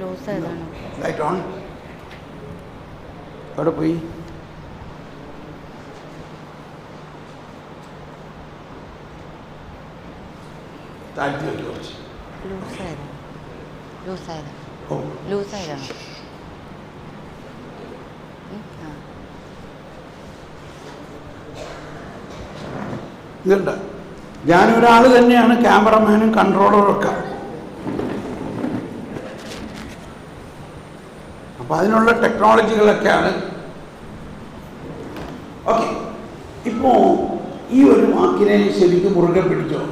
Loose ആയതാണ് light on എവിടെ പോയി. താഴ്ത്തി വെക്ക് കുറച്ച്. ലൂസ് ആയതാണ് ലൂസ് ആയതാണ് ഓ. ലൂസ് ആയതാണ് ഉം, ആ. ഇതുണ്ട്. ഞാനൊരാൾ തന്നെയാണ് ക്യാമറമാനും കൺട്രോളറും ഒക്കെ. അപ്പം അതിനുള്ള ടെക്നോളജികളൊക്കെയാണ് ഓക്കെ ഇപ്പോ ഈ ഒരു വാക്കിനെ ശരിക്കും മുറുകെ പിടിച്ചോ?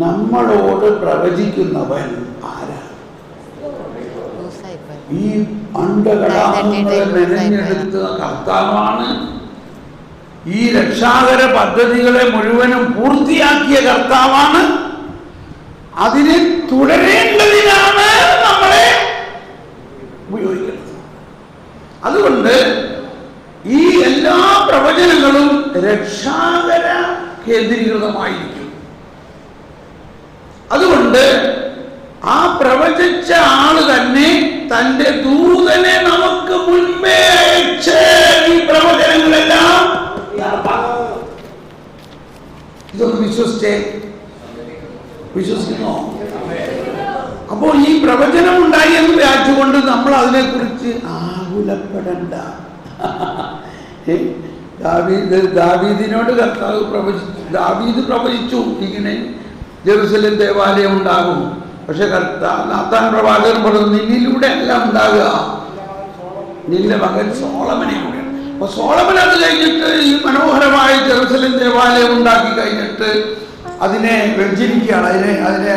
നമ്മളോട് പ്രവചിക്കുന്നവൻ ആരാണ് ഈ അണ്ടകടാഹങ്ങളെ മെനഞ്ഞെടുത്ത കർത്താവാണ്. ഈ രക്ഷാകര പദ്ധതികളെ മുഴുവനും പൂർത്തിയാക്കിയ കർത്താവാണ്. അതിനെ തുടരേണ്ടതിനാണ് അതുകൊണ്ട് ഈ എല്ലാ പ്രവചനങ്ങളും രക്ഷാകര കേന്ദ്രീകൃതമായിരിക്കും. അതുകൊണ്ട് ആ പ്രവചിച്ച ആൾ തന്നെ തന്റെ ദൂതനെ നമുക്ക് മുൻപേ അയച്ച് ഈ പ്രവചനങ്ങളെല്ലാം ഇതൊക്കെ വിശ്വസിച്ചേ? വിശ്വസിക്കുന്നോ? അപ്പോൾ ഈ പ്രവചനം ഉണ്ടായി എന്ന് വ്യാജുകൊണ്ട് നമ്മൾ അതിനെക്കുറിച്ച് ആകുലപ്പെടണ്ട? ദാവീദ് ദാവീദിനോട് കർത്താവ് പ്രവചിച്ചു ദാവീദ് പ്രവചിച്ചു ഇങ്ങനെ ജെറുസലേം ദേവാലയം ഉണ്ടാകും. പക്ഷെ കർത്താവ് നാത്താൻ പ്രവാചകൻ പറഞ്ഞു നിന്നിലൂടെ അല്ല ഉണ്ടാകുക. നിന്റെ മകൻ സോളമനെ അപ്പൊ സോളമൻ അത് കഴിഞ്ഞിട്ട് ഈ മനോഹരമായ ജെറുസലേം ദേവാലയം ഉണ്ടാക്കി കഴിഞ്ഞിട്ട് അതിനെ വ്യഞ്ചരിക്കുകയാണ് അതിനെ അതിനെ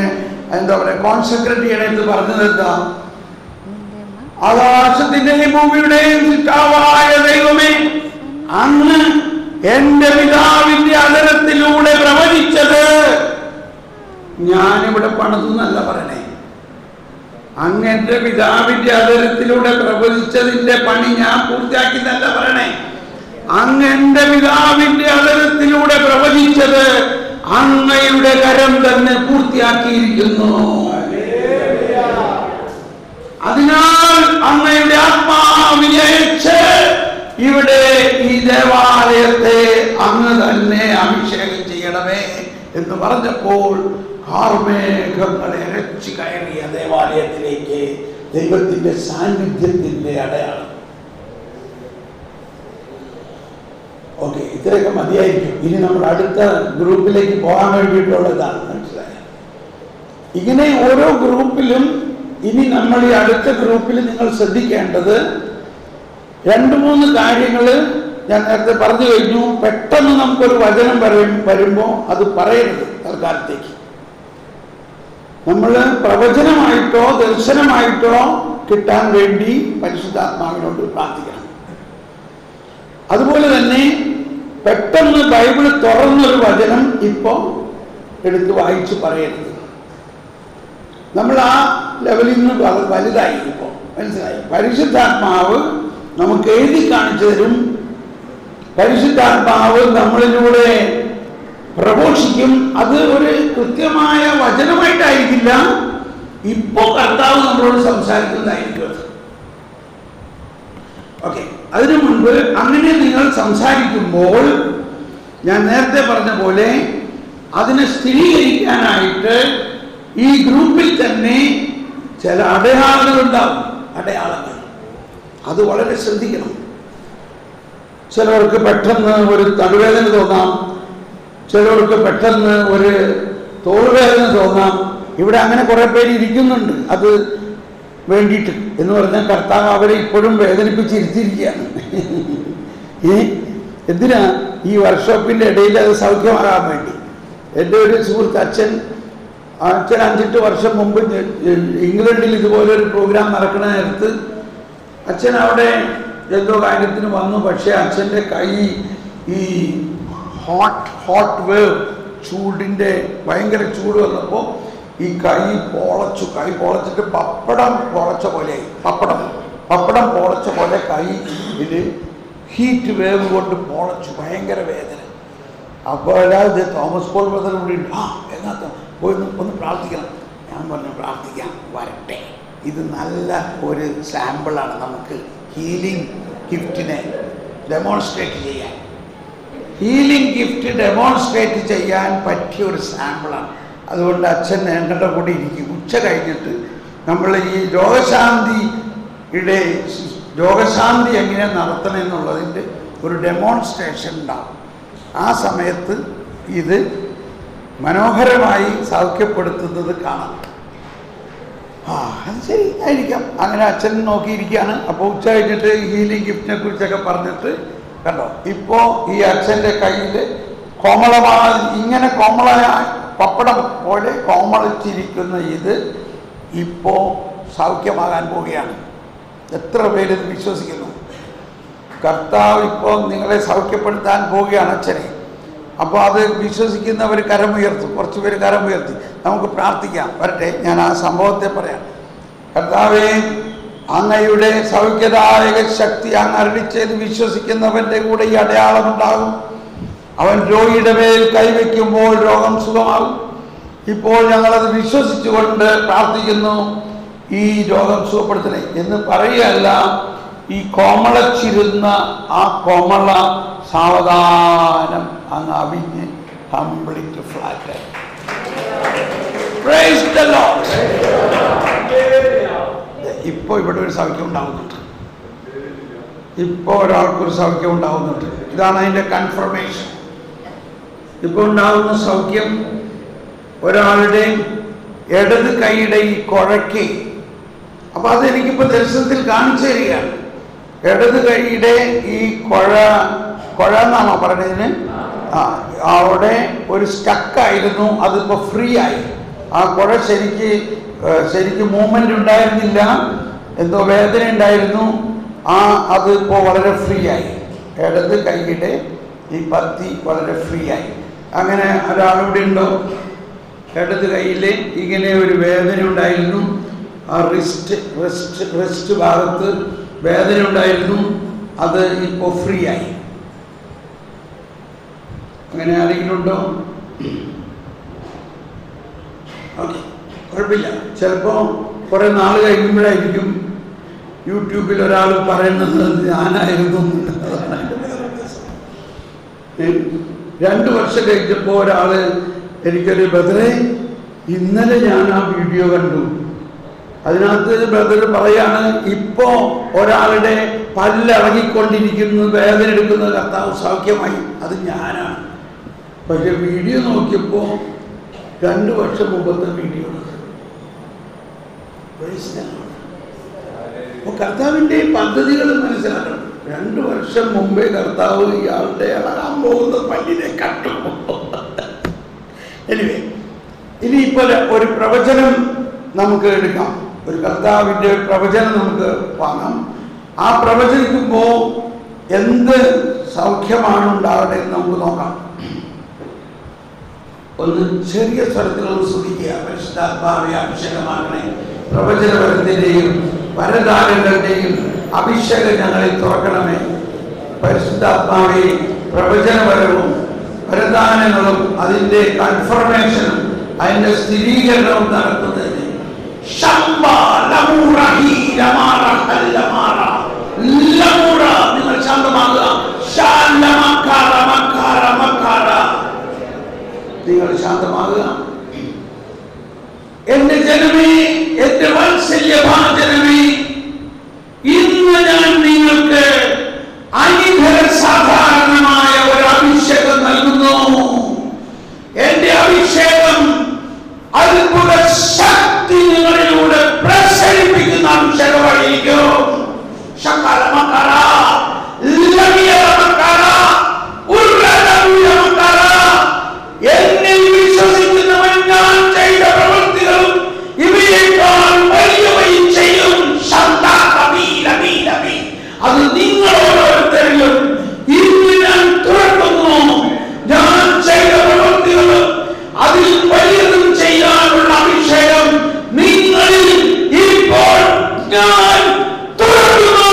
എന്താ പറയുക കോൺസെൻട്രേറ്റ് ചെയ്യണമെന്ന് പറഞ്ഞത് എന്താ? ആകാശത്തിന്റെയും ഭൂമിയുടെയും സിട്ടാവായ ദൈവമേ അങ്ങ് എന്റെ പിതാവിന്റെ അകലത്തിലൂടെ പ്രവചിച്ചത്. ഞാനിവിടെ പണതെന്നല്ല പറയണേ. അങ്ങ് എന്റെ പിതാവിന്റെ അതരത്തിലൂടെ പ്രവചിച്ചതിന്റെ പണി ഞാൻ പൂർത്തിയാക്കി എന്നല്ല പറയണേ. അങ്ങ് എന്റെ പിതാവിന്റെ അതരത്തിലൂടെ പ്രവചിച്ചത് അങ്ങയുടെ കരം തന്നെ പൂർത്തിയാക്കിയിരിക്കുന്നു അതിനാൽ അങ്ങയുടെ ആത്മാവിനെ അയച്ച് ഇവിടെ ഈ ദേവാലയത്തെ അങ്ങ് തന്നെ അഭിഷേകം ചെയ്യണമേ എന്ന് പറഞ്ഞപ്പോൾ കാർമേഘങ്ങളെ അരച്ചു കയറിയ ദേവാലയത്തിലേക്ക് ദൈവത്തിന്റെ സാന്നിധ്യത്തിന്റെ അടയാളം. ഓക്കെ ഇത്രയൊക്കെ മതിയായിരിക്കും. ഇനി നമ്മൾ അടുത്ത ഗ്രൂപ്പിലേക്ക് പോകാൻ വേണ്ടിയിട്ടുള്ളതാണ് മനസ്സിലായത് ഇങ്ങനെ ഓരോ ഗ്രൂപ്പിലും ഇനി നമ്മൾ ഈ അടുത്ത ഗ്രൂപ്പിൽ നിങ്ങൾ ശ്രദ്ധിക്കേണ്ടത് രണ്ട് മൂന്ന് കാര്യങ്ങൾ ഞാൻ നേരത്തെ പറഞ്ഞു കഴിഞ്ഞു പെട്ടെന്ന് നമുക്കൊരു വചനം പറയും വരുമ്പോൾ അത് പറയരുത് തൽക്കാലത്തേക്ക്. നമ്മൾ പ്രവചനമായിട്ടോ ദർശനമായിട്ടോ കിട്ടാൻ വേണ്ടി പരിശുദ്ധാത്മാവിനോട് പ്രാർത്ഥിക്കണം. അതുപോലെ തന്നെ പെട്ടെന്ന് ബൈബിൾ തുറന്നൊരു വചനം ഇപ്പോൾ എടുത്ത് വായിച്ച് പറയരുത്. നമ്മൾ ആ ലെവലിൽ നിന്ന് വലുതായി ഇപ്പോൾ മനസ്സിലായി? പരിശുദ്ധാത്മാവ് നമുക്ക് എഴുതി കാണിച്ചു തരും പരിശുദ്ധാത്മാവ് നമ്മളിലൂടെ പ്രഘോഷിക്കും. അത് ഒരു കൃത്യമായ വചനമായിട്ടായിരിക്കില്ല. ഇപ്പോ കർത്താവ് നമ്മളോട് സംസാരിക്കുന്നതായിരിക്കും ഓക്കെ അതിനു മുൻപ് അങ്ങനെ നിങ്ങൾ സംസാരിക്കുമ്പോൾ ഞാൻ നേരത്തെ പറഞ്ഞ പോലെ അതിനെ സ്ഥിരീകരിക്കാനായിട്ട് ഈ ഗ്രൂപ്പിൽ തന്നെ ചില അടയാളങ്ങൾ ഉണ്ടാവും അടയാളങ്ങൾ. അത് വളരെ ശ്രദ്ധിക്കണം. ചിലവർക്ക് പെട്ടെന്ന് ഒരു തടുവേദന തോന്നാം ചിലവർക്ക് പെട്ടെന്ന് ഒരു തോളുവേദന തോന്നാം. ഇവിടെ അങ്ങനെ കുറേ പേര് ഇരിക്കുന്നുണ്ട്. അത് വേണ്ടിയിട്ട് എന്ന് പറഞ്ഞാൽ കർത്താവ് അവരെ ഇപ്പോഴും വേദനിപ്പിച്ചിരുത്തിയിരിക്കുകയാണ്. ഈ എന്തിനാ ഈ വർക്ക്ഷോപ്പിന്റെ ഇടയിൽ അത് സൗഖ്യമാകാൻ വേണ്ടി? എന്റെ ഒരു സുഹൃത്ത് അച്ഛൻ അച്ഛൻ അഞ്ചെട്ട് വർഷം മുമ്പ് ഇംഗ്ലണ്ടിൽ ഇതുപോലെ ഒരു പ്രോഗ്രാം നടക്കുന്ന നേരത്ത് അച്ഛൻ അവിടെ എന്തോ കാര്യത്തിന് വന്നു. പക്ഷേ അച്ഛന്റെ കൈ ഈ ഹോട്ട് ഹോട്ട് വേവ് ചൂടിന്റെ ഭയങ്കര ചൂട് വന്നപ്പോൾ ഈ കൈ പൊളച്ചു. കൈ പൊളച്ചിട്ട് പപ്പടം പൊളച്ച പോലെയായി പപ്പടം പപ്പടം പൊളച്ച പോലെ കൈ ഇതിൽ ഹീറ്റ് വേവ് കൊണ്ട് പൊളച്ചു. ഭയങ്കര വേദന. അപ്പോൾ അല്ലാതെ തോമസ് പോൾ ബ്രദർ കൂടി ആ എന്നാത്ത പോയി ഒന്ന് പ്രാർത്ഥിക്കണം. ഞാൻ പറഞ്ഞു പ്രാർത്ഥിക്കാം വരട്ടെ. ഇത് നല്ല ഒരു സാമ്പിളാണ് നമുക്ക്. ഹീലിംഗ് ഗിഫ്റ്റിനെ ഡെമോൺസ്ട്രേറ്റ് ചെയ്യാൻ. ഹീലിംഗ് ഗിഫ്റ്റ് ഡെമോൺസ്ട്രേറ്റ് ചെയ്യാൻ പറ്റിയ ഒരു സാമ്പിളാണ് അതുകൊണ്ട് അച്ഛൻ ഞങ്ങളുടെ കൂടെ ഇരിക്കും. ഉച്ച കഴിഞ്ഞിട്ട് നമ്മൾ ഈ രോഗശാന്തിയുടെ രോഗശാന്തി എങ്ങനെ നടത്തണം എന്നുള്ളതിന്റെ ഒരു ഡെമോൺസ്ട്രേഷൻ ഉണ്ടാവും. ആ സമയത്ത് ഇത് മനോഹരമായി സൗഖ്യപ്പെടുത്തുന്നത് കാണാം. അത് ശരി ആയിരിക്കാം. അങ്ങനെ അച്ഛൻ നോക്കിയിരിക്കുകയാണ്. അപ്പോൾ ഉച്ച കഴിഞ്ഞിട്ട് ഹീലിംഗ് ഗിഫ്റ്റിനെ കുറിച്ചൊക്കെ പറഞ്ഞിട്ട് കണ്ടോ? ഇപ്പോൾ ഈ അച്ഛന്റെ കയ്യിൽ കോമളമായ ഇങ്ങനെ കോമള പപ്പടം പോലെ കോമളിച്ചിരിക്കുന്ന ഇത് ഇപ്പോൾ സൗഖ്യമാകാൻ പോവുകയാണ്. എത്ര പേര് വിശ്വസിക്കുന്നു? കർത്താവ് ഇപ്പോൾ നിങ്ങളെ സൗഖ്യപ്പെടുത്താൻ പോവുകയാണ് അച്ഛനെ. അപ്പോൾ അത് വിശ്വസിക്കുന്നവർ കരമുയർത്തും കുറച്ച് പേര് കരമുയർത്തി. നമുക്ക് പ്രാർത്ഥിക്കാം. വരട്ടെ ഞാൻ ആ സംഭവത്തെ പറയാം. കർത്താവേ അങ്ങയുടെ സൗഖ്യദായക ശക്തി അങ്ങ് അരളിച്ചത് വിശ്വസിക്കുന്നവന്റെ കൂടെ ഈ അടയാളം ഉണ്ടാകും. അവൻ രോഗിയുടെ മേൽ കൈവയ്ക്കുമ്പോൾ രോഗം സുഖമാകും. ഇപ്പോൾ ഞങ്ങളത് വിശ്വസിച്ചുകൊണ്ട് പ്രാർത്ഥിക്കുന്നു ഈ രോഗം സുഖപ്പെടുത്തണേ എന്ന് പറയുകയല്ല ഈ കോമളച്ചിരുന്ന ആ കോമള സാവധാനം അങ്ങ് അവിഞ്ഞ് കംപ്ലീറ്റ് ഫ്ലാറ്റ് ഇപ്പൊ ഇവിടെ ഒരു സൗഖ്യം ഉണ്ടാവുന്നുണ്ട്. ഇപ്പൊ ഒരാൾക്കൊരു സൗഖ്യം ഉണ്ടാവുന്നുണ്ട്. ഇതാണ് അതിന്റെ കൺഫർമേഷൻ ഇപ്പൊ ഉണ്ടാവുന്ന സൗഖ്യം ഒരാളുടെ ഇടത് കൈയുടെ ഈ കുഴയ്ക്ക്. അപ്പൊ അതെനിക്കിപ്പോ ദർശനത്തിൽ കാണിച്ചു തരികയാണ്. ഇടത് കൈയുടെ ഈ കുഴ കുഴ എന്നാണോ പറഞ്ഞതിന്? ആ അവിടെ ഒരു സ്റ്റക്കായിരുന്നു അതിപ്പോൾ ഫ്രീ ആയി. ആ കുഴ ശരിക്ക് ശരിക്ക് മൂവ്മെന്റ് ഉണ്ടായിരുന്നില്ല എന്തോ വേദന ഉണ്ടായിരുന്നു ആ അത് ഇപ്പോൾ വളരെ ഫ്രീ ആയി. ഇടത് കൈയുടെ ഈ പത്തി വളരെ ഫ്രീ ആയി. അങ്ങനെ ഒരാളിവിടെ ഉണ്ടോ? ഇടത് കയ്യിൽ ഇങ്ങനെ ഒരു വേദന ഉണ്ടായിരുന്നു. ആ റിസ്റ്റ് റിസ്റ്റ് റിസ്റ്റ് ഭാഗത്ത് വേദന ഉണ്ടായിരുന്നു അത് ഇപ്പോൾ ഫ്രീ ആയി. അങ്ങനെ ആരെങ്കിലും ഉണ്ടോ? ഓക്കെ കുഴപ്പമില്ല. ചിലപ്പോൾ കുറേ നാൾ കഴിയുമ്പോഴായിരിക്കും യൂട്യൂബിൽ ഒരാൾ പറയുന്നത് ഞാനായിരുന്നു രണ്ട് വർഷം കഴിഞ്ഞപ്പോൾ ഒരാൾ എനിക്കൊരു ബദറേ ഇന്നലെ ഞാൻ ആ വീഡിയോ കണ്ടു. അതിനകത്ത് ബ്രദർ പറയാണ് ഇപ്പോ ഒരാളുടെ പല്ലിറങ്ങിക്കൊണ്ടിരിക്കുന്നു വേദന എടുക്കുന്ന കർത്താവ് സൗഖ്യമായി. അത് ഞാനാണ്. പക്ഷെ വീഡിയോ നോക്കിയപ്പോൾ രണ്ട് വർഷം മുമ്പത്തെ വീഡിയോ ആണ്. Praise the Lord. അപ്പൊ കർത്താവിന്റെ പദ്ധതികൾ മനസ്സിലാക്കണം. രണ്ടു വർഷം മുമ്പേ കർത്താവ് ഇയാളുടെ ഇളകാൻ പോകുന്ന പല്ലിനെ കട്ടു ഇനി ഇപ്പോൾ ഒരു പ്രവചനം നമുക്ക് എടുക്കാം. ഒരു കർത്താവിന്റെ ഒരു പ്രവചനം നമുക്ക് വാങ്ങാം. ആ പ്രവചനിക്കുമ്പോൾ എന്ത് സൗഖ്യമാണ് ഉണ്ടാകട്ടെ എന്ന് നമുക്ക് നോക്കാം. ഒന്ന് ചെറിയ സ്വരത്തിലൊന്ന് ശ്രദ്ധിക്കുക. പരിശുദ്ധാത്മാവെ അഭിഷേകമാകണേ. പ്രവചനപരത്തിന്റെയും വരദാനങ്ങളുടെയും അഭിഷേകം ഞങ്ങളെ തുറക്കണമേ. പരിശുദ്ധാത്മാവെ പ്രവചനപരവും വരദാനങ്ങളും അതിന്റെ കൺഫർമേഷനും അതിന്റെ സ്ഥിരീകരണവും നടത്തുന്നതിന് ശംബ, ലമൂറ, ഹീര, മാറ, ഹല്ല, മാറ. ലമൂറ, നിങ്ങൾ ശാന്തമാകുക ശാല, മക്കാറ, മക്കാറ. നിങ്ങൾ ശാന്തമാകുക എന്റെ ജനമേ എന്റെ വാത്സല്യഭാജനമേ ഇന്ന് ഞാൻ നിങ്ങൾക്ക് അനിതര സാധാരണമായ ഒരു അഭിഷേകം നൽകുന്നു എന്റെ അഭിഷേകം അത്ഭുത ശക്തി നിങ്ങളിലൂടെ പ്രസരിപ്പിക്കുന്ന അഭിഷേകമായിരിക്കും ശകാല മക്കാറ, ലമിയറ മക്കാറ, ഉർരലമിയ മക്കാറ. എന്നിൽ വിശ്വസിക്കുന്നവൻ ഞാൻ ചെയ്ത പ്രവൃത്തികളും ഇവയേക്കാൾ വലിയവയും ചെയ്യും ശബ്ദാകമീലമീലമീ. അത് നിങ്ങൾ ഓരോരുത്തരിലും ഇന്ന് ഞാൻ തുറക്കുന്നു ഞാൻ ചെയ്ത പ്രവൃത്തികളും അതിൽ വലിയതും ചെയ്യാനുള്ള അഭിഷേകം നിങ്ങളിൽ ഇപ്പോൾ ഞാൻ തുറക്കുന്നു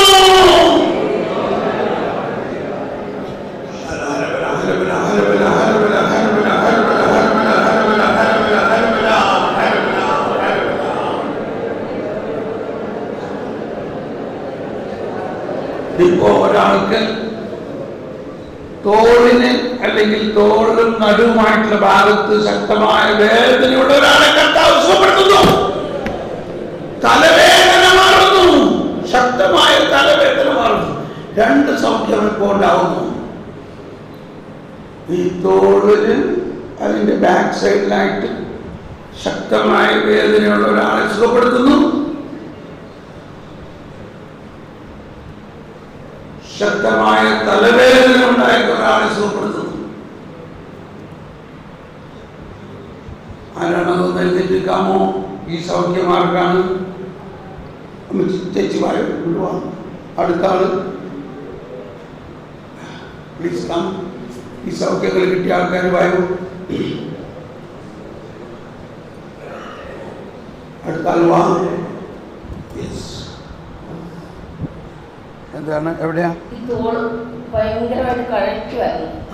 ഇപ്പോ ഒരാൾക്ക് തോളിന് അല്ലെങ്കിൽ തോളിലും നടുവുമായിട്ടുള്ള ഭാഗത്ത് ശക്തമായ വേദനയുള്ള ഒരാളെ കർത്താവ് സുഖപ്പെടുത്തുന്നു. തലവേദന മാറുന്നു. ശക്തമായ തലവേദന മാറുന്നു. രണ്ട് സൗഖ്യം ഇപ്പോൾ ഉണ്ടാവുന്നു. ഈ തോളിന് അതിന്റെ ബാക്ക് സൈഡിലായിട്ട് ശക്തമായ വേദനയുള്ള ഒരാളെ സുഖപ്പെടുത്തുന്നു. ശക്തമായ തലവേദന ഉണ്ടായിരുന്ന ഒരാളെ സുഖപ്പെടുത്തുന്നു ആരാണത് എഴുന്നേറ്റിരിക്കാമോ ഈ സൗഖ്യമാർക്കാണ് ചേച്ചി വായ വിടുവാ അടുത്ത ആൾ പ്ലീസ് കാം ഈ സൗഖ്യങ്ങൾ കിട്ടിയ ആൾക്കാർ വായു അടുത്ത ആൾ വാ. യെസ് എന്താണ്? എവിടെയാ? ഭയങ്കരമായിട്ട്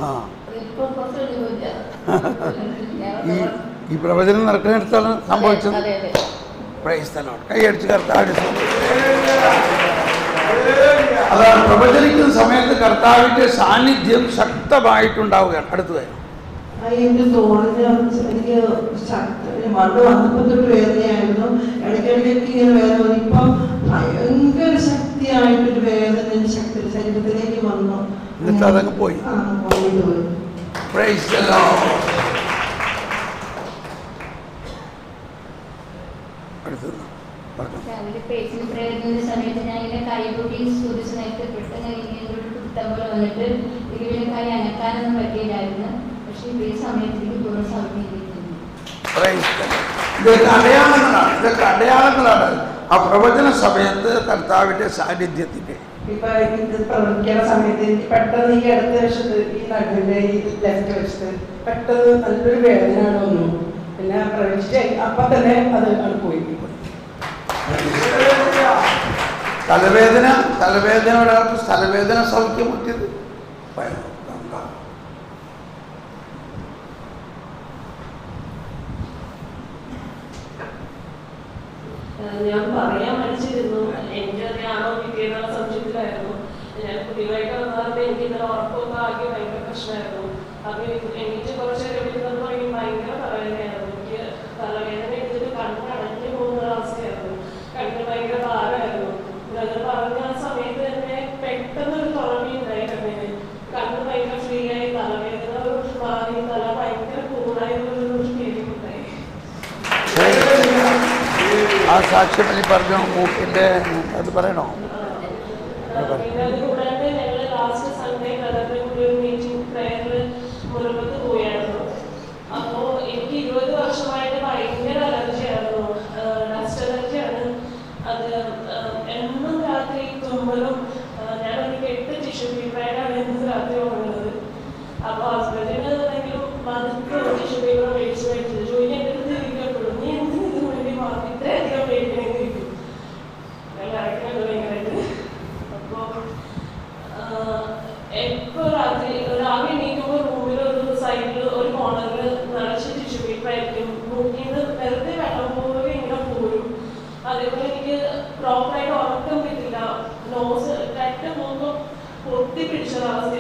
ആ. ഈ പ്രവചനം നടക്കുന്നിടത്താണ് സംഭവിച്ചത്. അതെ അതെ പ്രൈസ് the Lord. കൈയടിച്ച് കർത്താവിന്റെ അതാണ് പ്രവചനിക്കുന്ന സമയത്ത് കർത്താവിന്റെ സാന്നിധ്യം ശക്തമായിട്ടുണ്ടാവുകയാണ്. അടുത്തു വരും എനിക്ക് തോന്നിന് എനിക്ക് ശക്തി മണ്ണ് വന്നപ്പോൾ തൊട്ട് വേദനയായിരുന്നു. ഇടയ്ക്കിടയ്ക്ക് ഇങ്ങനെ വേദന ഇപ്പം ഭയങ്കര ശക്തിയായിട്ടൊരു വേദന ശക്തി ശരീരത്തിലേക്ക് വന്നു. എന്നിട്ട് അതങ്ങ് പോയി. പോയി പ്രൈസ് the Lord. അടുത്തത് പറഞ്ഞോ. രാവിലെ പ്രയത്നിച്ച സമയത്ത് ഞാൻ ഇങ്ങനെ കൈകൂട്ടി സ്തുതിച്ച് നേരത്തെ പെട്ടെന്ന് ഇങ്ങനെ കുത്തം പോലെ വന്നിട്ട് ഇതിങ്ങനെ കൈ അനക്കാനൊന്നും പറ്റിയില്ലായിരുന്നു. പക്ഷേ ഈ സമയത്ത് എനിക്ക് ഇതൊക്കെ അടയാളങ്ങളാണ്. ഇതൊക്കെ അടയാളങ്ങളാണ്. ആ പ്രവചന സമയത്ത് കർത്താവിന്റെ സാന്നിധ്യത്തിന്റെ ഇപ്പൊ ഇത് പ്രവർത്തിക്കുന്ന സമയത്ത് എനിക്ക് പെട്ടെന്ന് ഈ അടുത്ത വശത്ത് ഈ നടുവിന്റെ ഈ ലെഫ്റ്റ് വശത്ത് പെട്ടെന്ന് നല്ലൊരു വേദനയാണ് വന്നു. പിന്നെ പ്രവേശിച്ച് അപ്പൊ തന്നെ അത് അത് പോയി. തലവേദന തലവേദന ഒരാൾക്ക് തലവേദന സൗഖ്യം കിട്ടിയത്. ഞാൻ പറയാൻ മടിച്ചിരുന്നു. എനിക്ക് ഞാൻ എനിക്ക് കുറച്ച് കഴിയുമ്പോൾ പറയും ഭയങ്കര തലവേദനയായിരുന്നു എനിക്ക് തലവേദന എടുത്തിട്ട് കണ്ണടഞ്ഞു പോകുന്ന അവസ്ഥയായിരുന്നു കണ്ണിന് ഭയങ്കര ഭാരമായിരുന്നു അത് പറഞ്ഞ ആ സമയത്ത് തന്നെ പെട്ടെന്ന് ഒരു തുറവിയുണ്ടായി കണ്ണിന് കണ്ണ് ഭയങ്കര ഫ്രീ ആയി തലവേദന മാറി തല ഭയങ്കര കൂളായി ഒരു ഫീലിംഗ് ഉണ്ടായി ആ സാക്ഷ്യം നീ പറഞ്ഞു മൂക്കിന്റെ അത് പറയണോ പിന്നെ അത് കൂടാണ്ട് ഞങ്ങൾ ലാസ്റ്റ് സൺഡേ ബ്രദറിന്റെ കൂടെ ഒരു മീറ്റിംഗ് പ്രയറിൽ മുരമ്പത്ത് പോയായിരുന്നു അപ്പോ എനിക്ക് ഇരുപത് വർഷമായിട്ട് ഭയങ്കര അലർജിയായിരുന്നു ഡസ്റ്റ് അലർജിയാണ് അത് പറഞ്ഞു മൂക്കിന്റെ അത് പറയണോ ും? ഞാനൊരു എട്ട് ടിഷ്യൂ പേപ്പറായിട്ടാണ് എന്നും രാത്രി ഉള്ളത് അപ്പൊ ഹസ്ബൻഡിന് profissional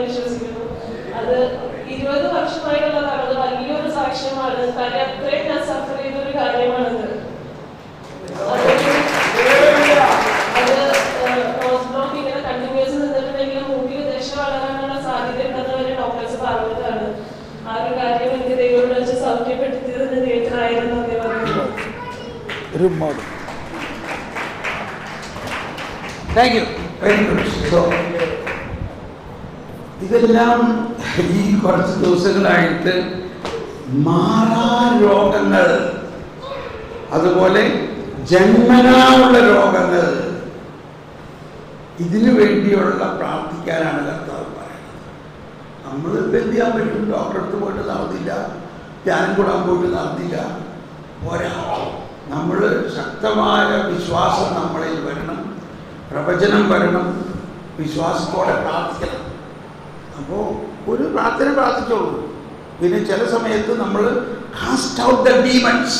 വിശ്വസിക്കുന്നു. അത് ഇരുപത് വർഷമായിട്ടുള്ളതാണ് അത് വലിയൊരു സാക്ഷ്യമാണ്. കാര്യം അത്രയും ഞാൻ സഫർ ചെയ്ത ഒരു കാര്യമാണത് Thank you. ഇങ്ങനെ കണ്ടിന്യൂസ് നിന്നിട്ടുണ്ടെങ്കിൽ ഇതെല്ലാം ഈ കുറച്ച് ദിവസങ്ങളായിട്ട് മാറാ രോഗങ്ങൾ. അതുപോലെ ജന്മനാവുള്ള രോഗങ്ങൾ. ഇതിനു വേണ്ടിയുള്ള പ്രാർത്ഥിക്കാനാണ് കർത്താവ് പറയുന്നത്. നമ്മൾ എന്ത് ചെയ്യാൻ പറ്റും? ഡോക്ടറെ അടുത്ത് പോയിട്ട് നടന്നില്ല. ധ്യാനം കൂടാൻ പോയിട്ട് നടന്നില്ല. പോരാ. നമ്മൾ ശക്തമായ വിശ്വാസം നമ്മളിൽ വരണം. പ്രവചനം വരണം. വിശ്വാസത്തോടെ പ്രാർത്ഥിക്കണം. അപ്പോൾ ഒരു പ്രാർത്ഥന പ്രാർത്ഥിച്ചോളൂ. പിന്നെ ചില സമയത്ത് നമ്മൾ കാസ്റ്റ് ഔട്ട് ദ ഡീമൻസ്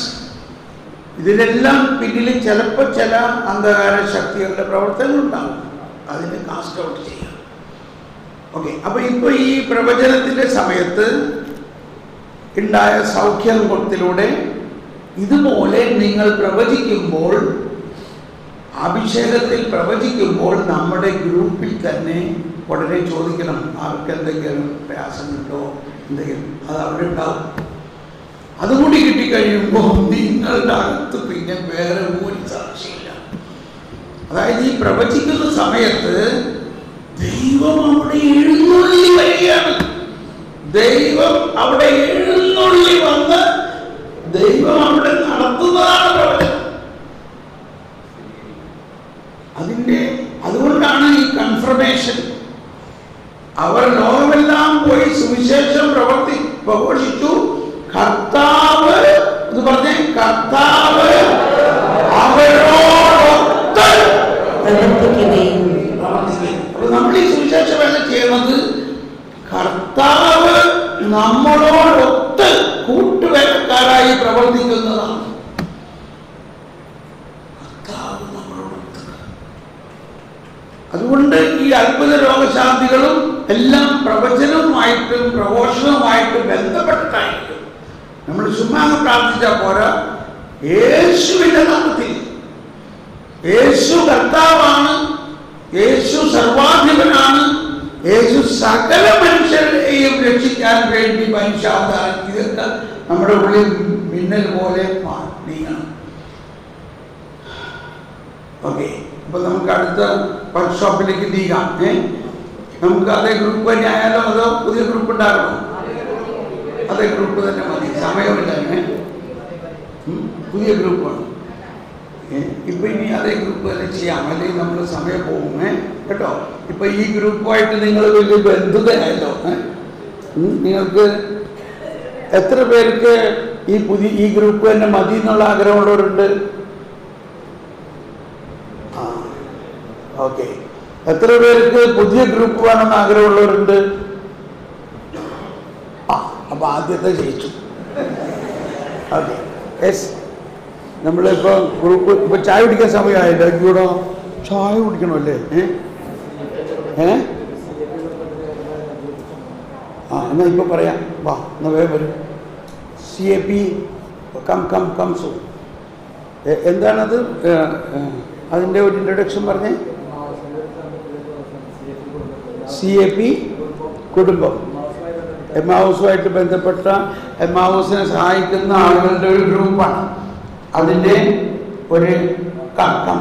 ഇതിലെല്ലാം പിന്നിൽ ചിലപ്പോൾ ചില അന്ധകാര ശക്തികളുടെ പ്രവർത്തനങ്ങൾ ഉണ്ടാകും അതിനെ കാസ്റ്റ് ഔട്ട് ചെയ്യാം ഓക്കെ അപ്പോൾ ഇപ്പോൾ ഈ പ്രവചനത്തിന്റെ സമയത്ത് ഉണ്ടായ സൗഖ്യത്തിലൂടെ ഇതുപോലെ നിങ്ങൾ പ്രവചിക്കുമ്പോൾ അഭിഷേകത്തിൽ പ്രവചിക്കുമ്പോൾ നമ്മുടെ ഗ്രൂപ്പിൽ തന്നെ ഉടനെ ചോദിക്കണം അവർക്ക് എന്തെങ്കിലും പ്രയാസമുണ്ടോ എന്തെങ്കിലും അത് അവിടെ ഉണ്ടാവും അതുകൂടി കിട്ടിക്കഴിയുമ്പോൾ നിങ്ങളുടെ അകത്ത് പിന്നെ വേറെ ഒരു സാക്ഷിയില്ല. അതായത് ഈ പ്രവചിക്കുന്ന സമയത്ത് ദൈവം അവിടെ എഴുന്നള്ളി വരികയാണ്. ദൈവം അവിടെ എഴുന്നള്ളി വന്ന് ദൈവം അവിടെ നടത്തുന്നതാണ് പ്രവചനം. അതിന്റെ അതുകൊണ്ടാണ് ഈ കൺഫർമേഷൻ അവർ ലോകമെല്ലാം പോയി സുവിശേഷം പ്രവർത്തി പ്രഘോഷിച്ചു കർത്താവ് എന്ന് പറഞ്ഞേ കർത്താവ് അവരോടൊത്ത് നമ്മൾ ഈ സുവിശേഷം എല്ലാം ചെയ്യുന്നത്? കർത്താവ് നമ്മളോടൊത്ത് കൂട്ടുവേലക്കാരായി പ്രവർത്തിക്കുന്നതാണ്. കർത്താവ് നമ്മളോടൊത്ത്. അതുകൊണ്ട് ഈ അത്ഭുത രോഗശാന്തികളും എല്ലാം പ്രവചനവുമായിട്ടും പ്രഘോഷണവുമായിട്ടും ബന്ധപ്പെട്ടിട്ടായിരിക്കും. നമ്മൾ ചുമ്മാ പ്രാർത്ഥിച്ചാൽ പോരാ. യേശുവിന്റെ നാമത്തിൽ. യേശു കർത്താവാണ്. യേശു സർവാധിപനാണ്. യേശു സകല മനുഷ്യരെയും രക്ഷിക്കാൻ വേണ്ടി മനുഷ്യാവതാരം. ഇതൊക്കെ നമ്മുടെ ഉള്ളിൽ മിന്നൽ പോലെ നീങ്ങണം ഓക്കെ. അപ്പൊ നമുക്ക് അടുത്ത വർക്ക്ഷോപ്പിലേക്ക് നീങ്ങാം ഏ? നമുക്ക് അതേ ഗ്രൂപ്പ് തന്നെ ആയാലോ അതോ പുതിയ ഗ്രൂപ്പ് ഉണ്ടാകണോ അതേ ഗ്രൂപ്പ് തന്നെ മതി. സമയമില്ല പുതിയ ഗ്രൂപ്പാണ് ഇപ്പൊ ഇനി അതേ ഗ്രൂപ്പ് തന്നെ ചെയ്യാം. അല്ലെങ്കിൽ നമ്മൾ സമയം പോകുമേ കേട്ടോ? ഇപ്പൊ ഈ ഗ്രൂപ്പുമായിട്ട് നിങ്ങൾ വലിയ ബന്ധുതയായല്ലോ നിങ്ങൾക്ക് എത്ര പേർക്ക് ഈ പുതിയ ഈ ഗ്രൂപ്പ് തന്നെ മതി എന്നുള്ള ആഗ്രഹമുള്ളവരുണ്ട്? ആ ഓക്കെ. എത്ര പേർക്ക് പുതിയ ഗ്രൂപ്പ് വേണമെന്ന് ആഗ്രഹമുള്ളവരുണ്ട്? ആ അപ്പൊ ആദ്യത്തെ ജയിച്ചു. അതെ യെസ് നമ്മളിപ്പോ ഗ്രൂപ്പ് ഇപ്പൊ ചായ കുടിക്കാൻ സമയമായില്ല? ഇവിടെ ചായ കുടിക്കണമല്ലേ? ഏ? ആ എന്നാ ഇപ്പൊ പറയാം. വാ എന്നാ വേഗം വരും. C A P come come come സു എന്താണത്? അതിന്റെ ഒരു ഇൻട്രൊഡക്ഷൻ പറഞ്ഞേ. സി എ പി കുടുംബം. എം ഹൗസുമായിട്ട് ബന്ധപ്പെട്ട എം ഹൗസിനെ സഹായിക്കുന്ന ആളുകളുടെ ഒരു ഗ്രൂപ്പാണ്. അതിന്റെ ഒരു കം കം